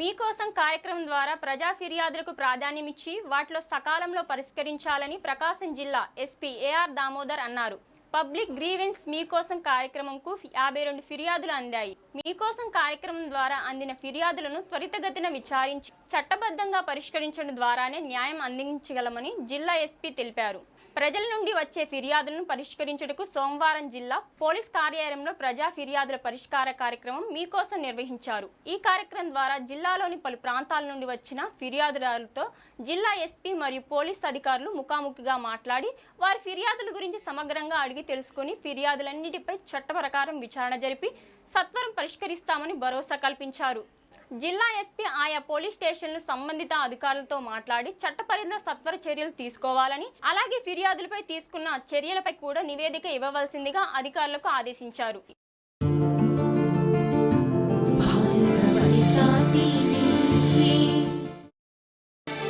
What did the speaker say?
మీకోసం కార్యక్రమం ద్వారా ప్రజా ఫిర్యాదులకు ప్రాధాన్యమిచ్చి వాటిలో సకాలంలో పరిష్కరించాలని ప్రకాశం జిల్లా ఎస్పీ ఏఆర్ దామోదర్ అన్నారు. పబ్లిక్ గ్రీవెన్స్ మీకోసం కార్యక్రమంకు యాభై రెండు ఫిర్యాదులు అందాయి. మీకోసం కార్యక్రమం ద్వారా అందిన ఫిర్యాదులను త్వరితగతిన విచారించి చట్టబద్ధంగా పరిష్కరించడం ద్వారానే న్యాయం అందించగలమని జిల్లా ఎస్పీ తెలిపారు. ప్రజల నుండి వచ్చే ఫిర్యాదులను పరిష్కరించుటకు సోమవారం జిల్లా పోలీస్ కార్యాలయంలో ప్రజా ఫిర్యాదుల పరిష్కార కార్యక్రమం మీకోసం నిర్వహించారు. ఈ కార్యక్రమం ద్వారా జిల్లాలోని పలు ప్రాంతాల నుండి వచ్చిన ఫిర్యాదుదారులతో జిల్లా ఎస్పీ మరియు పోలీస్ అధికారులు ముఖాముఖిగా మాట్లాడి వారి ఫిర్యాదుల గురించి సమగ్రంగా అడిగి తెలుసుకుని ఫిర్యాదులన్నిటిపై చట్ట ప్రకారం విచారణ జరిపి సత్వరం పరిష్కరిస్తామని భరోసా కల్పించారు. జిల్లా ఎస్పీ ఆయా పోలీస్ స్టేషన్లు సంబంధిత అధికారులతో మాట్లాడి చట్టపరిధిలో సత్వర చర్యలు తీసుకోవాలని అలాగే ఫిర్యాదులపై తీసుకున్న చర్యలపై కూడా నివేదిక ఇవ్వవలసిందిగా అధికారులకు ఆదేశించారు.